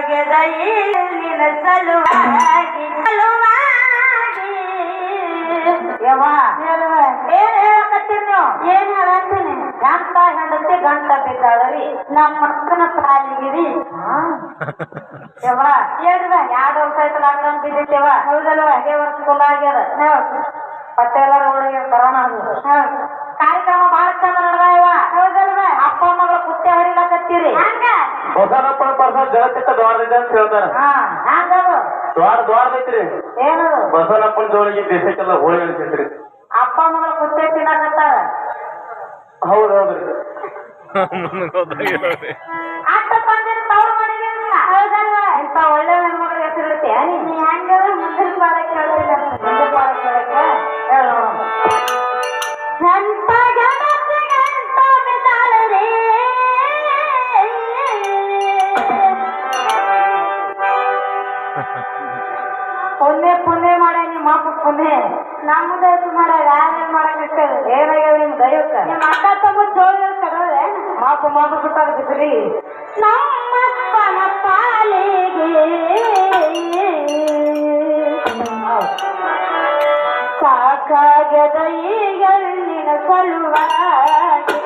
ನಿನ್ನ ಸಲುವಾಗಿ ಸಲುವಾಗಿ. ಯವ್ವ ಏನ್ ಹೇಳಕತ್ತೀರಿ ನೀವು? ಏನ್ ಹೇಳತ್ತೀನಿ ಗಂಟ ಹೆಂಡತಿ ಗಂಟ ಬಿದ್ದಾಳರಿ? ನಮ್ಮ ಮಕ್ಕನ ತಾಯಿಗಿರಿ. ಯವ್ವ ಎರಡು ವರ್ಷ ಆಯ್ತು ಲಾಕ್ಡೌನ್ ಬಿದ್ದಿದ್ದೇವ ಹೌದಲ್ವ ಅದೇ ವರ್ಷ ಕುಲ ಆಗ್ಯದ. ಪಟ್ಟೆಲ್ಲ ರೋಡಿಗೆ ಕರೋನಾ ಕಾರ್ಯಕ್ರಮ ಬಹಳ ಚಂದ ಹೊಸನಪ್ಪ ಪರ್ಸ ಜಗತ್ತಿತ್ತ ದ್ವಾರದಿದೆ ಅಂತ ಹೇಳ್ತಾರೆ ಹಾ ಹಂಗದು ದ್ವಾರ ಐತ್ರಿ. ಏನದು? ಬಸವನಪ್ಪನ ಜೋಳಿಗೆ ದೇಶಕ್ಕೆಲ್ಲ ಹೋಳಿ ಅನ್ಸೈತ್ರಿ ಅಪ್ಪ ಮಗಳ ಕುತ್ತೆ ತಿನ್ನಕತ್ತಾರ? ಹೌದೌದ್ರಿ ಹೌದ್ರಿ. ತವ್ರ ಮನೆಗೆ ಹೌದಲ್ವ? ಇಂಥ ಒಳ್ಳೆ ಹೆಣ್ಮಗಳ ಹೆಸರು ಇರುತ್ತೆ ನೀ ಹೆಂಗ ಮುಂದಿನ ಪಾಡಕ್ಕೆ ಕೇಳ್ತಿಲ್ಲ ಮುಂದಿನ ಪಾಡ ಕೇಳಕ್ಕೆ? ಹೇಳು ನೋಡೋಣ. ಪುಣ್ಯ ಪುಣ್ಯ ಮಾಡ್ಯ ನಿಮ್ಮ ಅಪ್ಪ ಪುಣ್ಯ. ಎಷ್ಟು ಮಾಡ್ಯಾರ ಯಾರೇನ್ ಮಾಡಕ್ಕೆ ಏನಾಗ್ಯಾವ ನಿಮ್ ದೈವಕ್ಕ? ನಿಮ್ಮ ಅಕ್ಕ ತಮ್ಮ ಜೋಳ ಕಡೋದೆ ಮಾಪ ಮಾಪ ಬಿಟ್ಟಾರ ಬಿಸ್ರಿ. ನಮ್ಮಪ್ಪನ ಪಾಲಿಗೆ. ಸಾಕಾಗದ ಈಗ ಸಲುವಾಗಿ ಸಲುವಾಗಿ.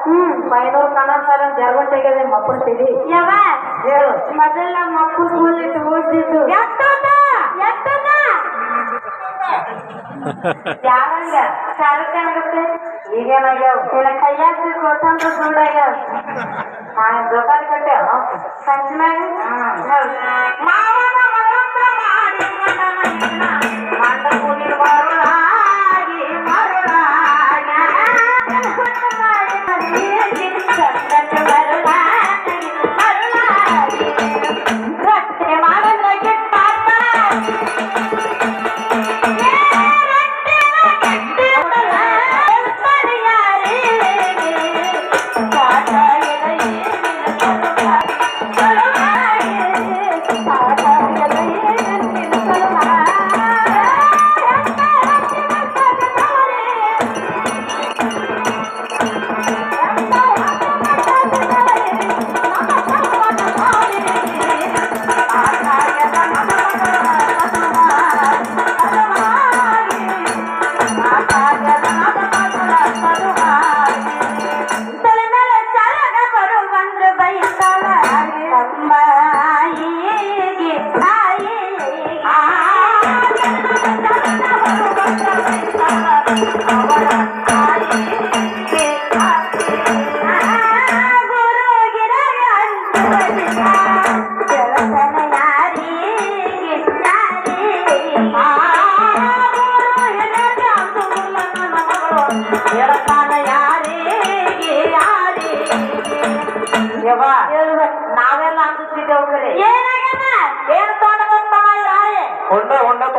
ಹ್ಮ್ ಸರ್ ಜರ್ಗಂಟೆ ಆಗ್ಯದ ನಿಮ್ಮ ಅಪ್ಪನ ತಿಳಿ ಯವ್ವ ಹೇಳು. ಮೊದಲ ಅಪ್ಪ ಸ್ಕೂಲ್ ಇಟ್ಟು ಓದಿದ್ದು ಎಷ್ಟದ ಯಾರಂಗ? ಶಾರುಖ್ ಈಗೇನಾಗ್ಯಾವ? ಕೈಯಾಗ ಸುಳ್ಳಾಗ್ಯಾವ. ದುಕಾನ್ ಕಟ್ಟೆ ಸಂಚನಾಗ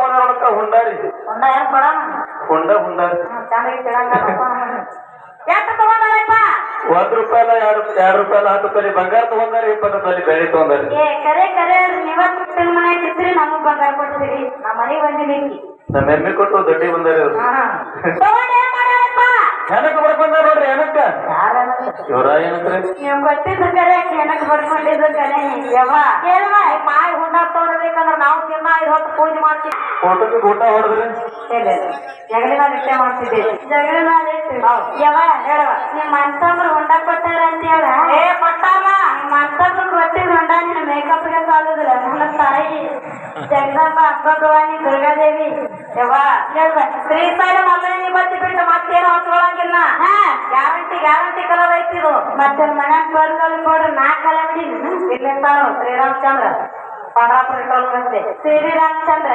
ಹೊಂಡ ಹುಂಡಾರಿ ಒಂದ ಏನ್ ಕೊಡೋಣ ಹೊಂಡ ಹುಂಡಾರಿ ಚೆನ್ನಾಗಿ ತಿಳಂಗ ಎಷ್ಟು ತಗೊಂಡಾರಪ್ಪ ಒಂದ್ ರೂಪಾಯಿ ಅಲ್ಲ ಎರಡು ಎರಡು ರೂಪಾಯಿ ಅಲ್ಲ ಹತ್ತು ರೂಪಾಯಿ ಬಂಗಾರ ತಗೊಂಡಾರಿ ಇಪ್ಪತ್ತು ರೂಪಾಯಿ ಬೆಳೆ ತಗೊಂಡಾರಿ. ಏ ಕರೆ ಕರೆ ನೀವತ್ತು ತಿಂಗಳ ಮನೆ ನಮಗ್ ಬಂಗಾರ ಕೊಡ್ತೀರಿ. ನಮ್ಮ ಮನೆಗೆ ಬಂದಿನಿ ನಮ್ಮ ಎಮ್ಮೆ ಕೊಟ್ಟು ದೊಡ್ಡಿ ಬಂದಾರಿ ತಗೊಂಡ್. ಏನಕ್ಕೆ ಬರ್ಕೊಂಡ ನೋಡ್ರಿ ಏನಕ್ಕ? ಯಾರ ಇವ್ರ ಏನಂದ್ರೆ ನೀವು ಗೊತ್ತಿದ್ದು ಕರೆ ಏನಕ್ಕೆ ಬಡ್ಕೊಂಡಿದ್ದು ಕರೆ ಯವ್ವ ಕೇಳುವ ಮಾಯಿ ಹುಂಡ ತೋರ್ಬೇಕಂದ್ರೆ ನಾವು ತಿನ್ನ ಐದು ಹೊತ್ತು ಪೂಜೆ ಮಾಡ್ತೀವಿ. ಫೋಟೋಕ್ಕೆ ಊಟ ಹೊಡೆದ್ರಿ? ಜಗಳಿನ ನಿತ್ಯ ಮಾಡ್ತಿದ್ದೀವಿ. ಜಗಳಿನ ಯವ್ವ ಹೇಳವ ನಿಮ್ಮ ಅಂತಂದ್ರು ಹೊಂಡ ಕೊಟ್ಟಾರ ಅಂತ ಹೇಳ ಏ ಕೊಟ್ಟಾರ ನಿಮ್ಮ ಅಂತಂದ್ರು ಕೊಟ್ಟಿದ್ ಹೊಂಡ ನಿನ್ನ ಮೇಕಪ್ಗೆ ಸಾಲುದಿಲ್ಲ. ನನ್ನ ತಾಯಿ ಜಗದಂಬ ಅಂಬಭವಾನಿ ದುರ್ಗಾದೇವಿ. ಯವ್ವ ಹೇಳುವ. ಶ್ರೀಶೈಲ ಮಲ್ಲನಿ ಬತ್ತಿ ಬಿಟ್ಟು ಮತ್ತೇನು ಹೊತ್ಕೊಳಂಗಿಲ್ಲ ಗ್ಯಾರಂಟಿ ಗ್ಯಾರಂಟಿ ಕಲರ್ ಐತಿದು ಮತ್ತೆ ಮನ್ಯಾಗ ಬರ್ಗಲ್ ನೋಡ್ರಿ ನಾಲ್ಕು ಕಲ ಬಿಡಿ. ಇಲ್ಲಿಂದ ಶ್ರೀರಾಮಚಂದ್ರ ಪಂಡ್ರಾಪುರ ಟೋಲ್ ಬಂದೆ ಶ್ರೀರಾಮಚಂದ್ರ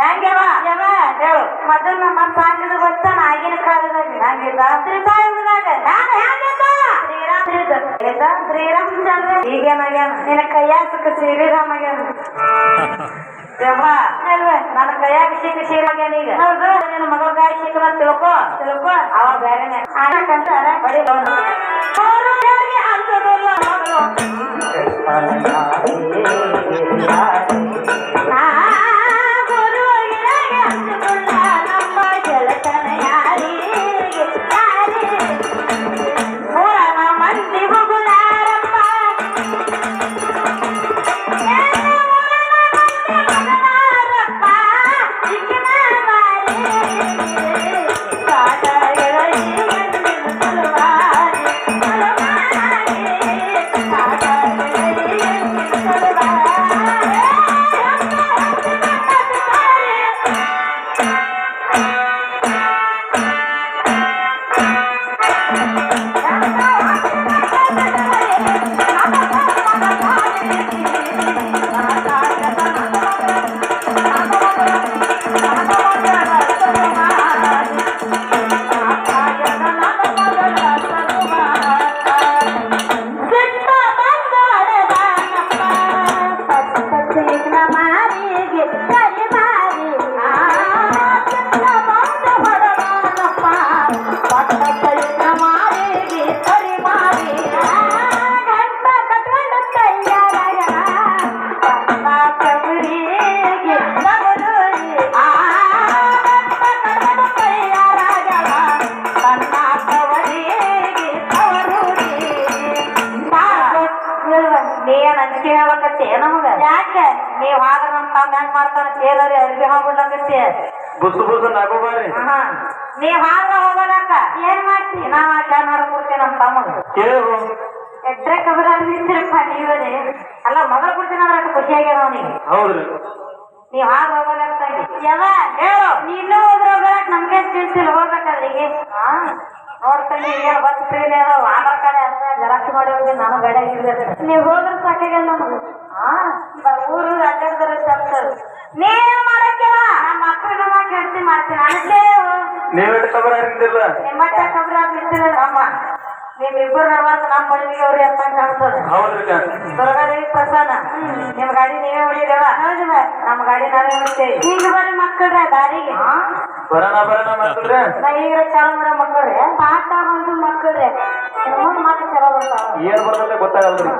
ಹೆಂಗ್ಯವ? ಯವ ಹೇಳು. ಮೊದಲು ನಮ್ಮ ಸಾಕಿದ ಗೊತ್ತ ಆಗಿನ ಕಾಲದಾಗ ಹಂಗಿದ್ದ ತ್ರಿತಾಯುಗದಾಗ ನಾನು ಹೆಂಗಿದ್ದ ಶ್ರೀರಾಮಚಂದ್ರ ಈಗೇನಾಗ್ಯಾನ ನಿನ್ನ ಕೈಯಾಗ ಸಿಕ್ಕ ಯವ್ವ ಅಲ್ವ ನನ್ನ ಕೈಯಾಗ ಸಿಕ್ಕ ಶ್ರೀರಾಮ್ಯಾನ ಈಗ ಹೌದು. ನಿನ್ನ ಮಗಳ ಗಾಯ ಸಿಕ್ಕ ತಿಳ್ಕೊ ತಿಳ್ಕೊ ಅವ ಬೇರೆನೆ ಆನಕಂತ ಬಡಿ ಅಂತದಲ್ಲ ಮಗಳು ಹೆಂಗ್ ಮಾಡ್ತಾನ ತೇಲರಿ ಅರ್ಬಿ ಹಾಕ್ಬಿಡ್ಲಕತ್ತೆ ಬುಸು ಬುಸು ನಗೋಬಾರಿ ನೀವ್ ಆದ್ರ ಹೋಗೋದಕ್ಕ ಏನ್ ಮಾಡ್ತಿ? ನಾವ್ ಆಟ ಕೊಡ್ತೀನಿ ನಮ್ ತಮ್ಮಗ. ಕೇಳು. ಎಡ್ರೆ ಕಬರ ನಿಂತಿರಪ್ಪ ನೀವೇ ಅಲ್ಲ ಮಗಳ ಕೊಡ್ತೀನಿ ಅಂದ್ರೆ ಅಷ್ಟು ಖುಷಿ ಅವನಿಗೆ. ಹೌದ್ರಿ. ನೀವ್ ಹಾಗೆ ಹೋಗೋದಕ್ಕ ಯಾವ ಹೇಳು. ನೀನು ಹೋದ್ರ ನಮ್ಗೆ ತಿಳಿಸಿಲ್ಲ ಹೋಗ್ಬೇಕಾದ್ರೆ ಈಗ. ನೋಡ್ತೀನಿ ಏನು ಬಸ್ ಅದಾವ? ಆಧಾರ್ ಕಾರ್ಡ್ ಮಾಡಿ ಹೋಗಿ ನಾನು ಗಾಡಿ ನೀವು ಹೋದ್ರೆ ಸಾಕಾಗಲ್ಲ ನಮಗೆ. ಊರು ಮಾಡಕ್ಕಿಲ್ಲ ನಮ್ಮ ಮಕ್ಕಳ ಮಾಡ್ತೀನಿ. ಆಗಿದ್ದಿಲ್ಲ ಕಬ್ರ ಅಮ್ಮ ನಿಮ್ಮಿಬ್ಬರು ನಮ್ಮ ಅವ್ರಿ ಅಂತ ಕಾಣ್ತದೆ ಹೌದ್ರಿ ದುರ್ಗಾದೇವಿ ಪ್ರಸನ್ನ ನಿಮ್ ಗಾಡಿ ನೀವೇ ಹೊಡಿದೇವ ನಮ್ಮ ಗಾಡಿ ನಾವೇ ಹೊಡಿತೇವೆ. ಈಗ ಬರ್ರಿ ಮಕ್ಕಳ್ರೆ ದಾರಿಗೆ. ಬರೋಣ ನಾ ಈಗ ಚಾಲು ಮಾಡೋ ಮಕ್ಕಳ್ರೆ. ಪಾಠ ಬಂದು ಮಕ್ಕಳ್ರೆ. ಮುಂದೆ ಮತ್ತೆ ಚಲೋ ಬರ್ತಾವ ಏನ್ ಬರ್ತದೆ ಗೊತ್ತಾಗಲ್ರಿ.